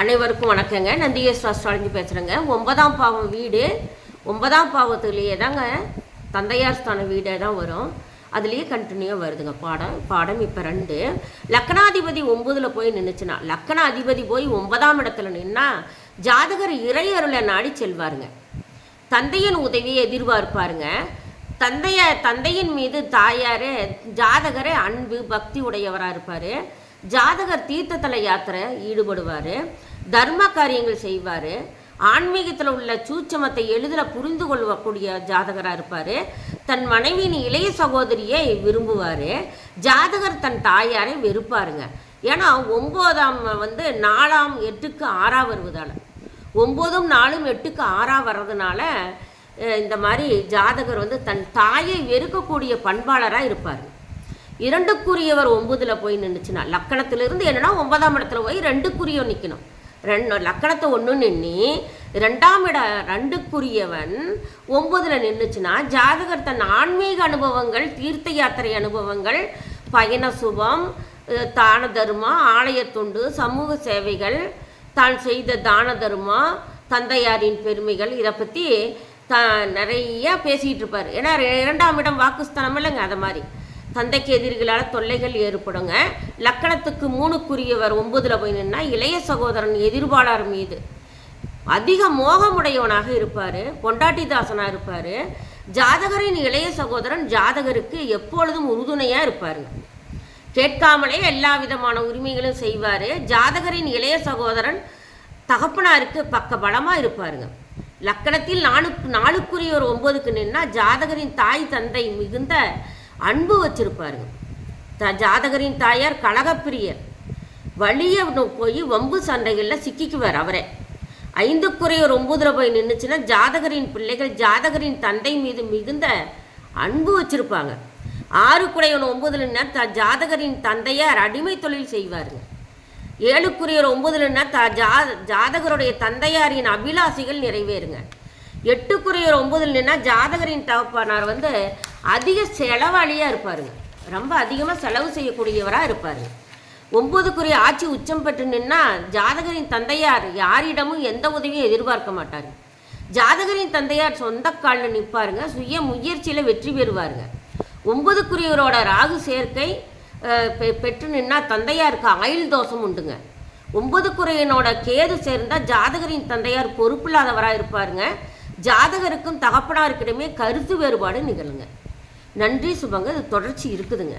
அனைவருக்கும் வணக்கங்க. நந்திகேஸ் அஸ்ட்ராலஜி பேசுகிறேங்க ஒன்பதாம் பாவம் வீடு. ஒன்பதாம் பாவத்துலேயே தாங்க தந்தையார் ஸ்தான வீடே தான் வரும். அதுலேயே கண்டினியூவாக வருதுங்க. பாடம். பாடம் இப்போ ரெண்டு. லக்னாதிபதி ஒம்பதில் போய் நின்றுச்சுன்னா லக்னாதிபதி போய் ஒன்பதாம் இடத்துல நின்னா ஜாதகர் இறையருளை நாடி செல்வாருங்க. தந்தையின் உதவியை எதிர்பார்ப்பாருங்க தந்தைய தந்தையின் மீது தாயார் ஜாதகரே அன்பு பக்தி உடையவராக இருப்பார். ஜாதகர் தீர்த்தத்தல யாத்திரை ஈடுபடுவார் தர்ம காரியங்கள் செய்வார் ஆன்மீகத்தில் உள்ள சூட்சமத்தை எளிதில் புரிந்து கொள்ளக்கூடிய ஜாதகராக இருப்பார். தன் மனைவியின் இளைய சகோதரியை விரும்புவார். ஜாதகர் தன் தாயாரை வெறுப்பாருங்க. ஏன்னா ஒம்போதாம் வந்து நாலாம் எட்டுக்கு ஆறாக வருவதால். ஒம்போதும் நாலும் எட்டுக்கு ஆறாக வர்றதுனால இந்த மாதிரி ஜாதகர் வந்து தன் தாயை வெறுக்கக்கூடிய பண்பாளராக இருப்பார். இரண்டுக்குரியவர் ஒம்பதில் போய் நின்றுச்சுன்னா லக்கணத்திலிருந்து என்னன்னா ஒன்பதாம் இடத்துல போய் ரெண்டுக்குரிய நிற்கணும் ரெண்டு லக்கணத்தை ஒன்று நின்று ரெண்டாம் இட ரெண்டுக்குரியவன் ஒம்பதில் நின்றுச்சுன்னா ஜாதகர் தன் ஆன்மீக அனுபவங்கள் தீர்த்த யாத்திரை அனுபவங்கள் பயண சுபம் தான தர்மம் ஆலயத்துண்டு சமூக சேவைகள் தான் செய்த தான தர்மம் தந்தையாரின் பெருமைகள் இதை பற்றி த நிறைய பேசிகிட்டு இருப்பார். ஏன்னா இரண்டாம் இடம் வாக்குஸ்தானம் இல்லைங்க அதை மாதிரி. தந்தைக்கு எதிரிகளால் தொல்லைகள் ஏற்படுங்க. லக்கணத்துக்கு மூணுக்குரியவர் ஒன்பதில் போய் நின்னா இளைய சகோதரன் எதிர்பாளர் மீது. அதிக மோகமுடையவனாக இருப்பார் பொண்டாட்டிதாசனாக இருப்பார். ஜாதகரின் இளைய சகோதரன் ஜாதகருக்கு எப்பொழுதும் உறுதுணையாக இருப்பாருங்க கேட்காமலே எல்லா விதமான உரிமைகளும் செய்வார். ஜாதகரின் இளைய சகோதரன் தகப்பனாருக்கு பக்க பலமாக இருப்பாருங்க. லக்கணத்தில் நாலு நாளுக்குரிய ஒரு ஒன்பதுக்கு நின்னா ஜாதகரின் தாய் தந்தை மிகுந்த அன்பு வச்சிருப்பாருங்க. த ஜாதகரின் தாயார் கலகப்பிரியர் வழிய போய் வம்பு சண்டைகளில் சிக்கிக்குவார் அவரே. ஐந்துக்குறைய ஒரு ஒன்பதுல போய் நின்றுச்சுன்னா ஜாதகரின் பிள்ளைகள் ஜாதகரின் தந்தை மீது மிகுந்த அன்பு வச்சிருப்பாங்க. ஆறு ஒன்பதுல ஒம்பதுலன்னா த ஜாதகரின் தந்தையார் அடிமை தொழில் செய்வாருங்க. ஏழுக்குரியவர் ஒன்பதுலன்னா த ஜா ஜாதகருடைய தந்தையாரின் அபிலாசிகள் நிறைவேறுங்க. எட்டுக்குரியவர் ஒன்பதுல ஜாதகரின் தகப்பனார் வந்து அதிக செலவாளியாக இருப்பாருங்க ரொம்ப அதிகமாக செலவு செய்யக்கூடியவராக இருப்பாருங்க ஒம்பதுக்குரிய ஆட்சி உச்சம் பெற்று நின்னா ஜாதகரின் தந்தையார் யாரிடமும் எந்த உதவியும் எதிர்பார்க்க மாட்டார். ஜாதகரின் தந்தையார் சொந்த காலில் நிற்பாருங்க சுய முயற்சியில் வெற்றி பெறுவாருங்க. ஒம்பதுக்குரியவரோட ராகு சேர்க்கை பெ- பெற்று நின்னா தந்தையாருக்கு ஆயுள் தோஷம் உண்டுங்க. ஒன்பதுக்குறையனோட கேது சேர்ந்தால் ஜாதகரின் தந்தையார் பொறுப்பில்லாதவராக இருப்பாருங்க. ஜாதகருக்கும் தகப்பனாருக்கிடமே கருத்து வேறுபாடு நிகழுங்க. நன்றி சுபங்க இது தொடர்ச்சி இருக்குதுங்க.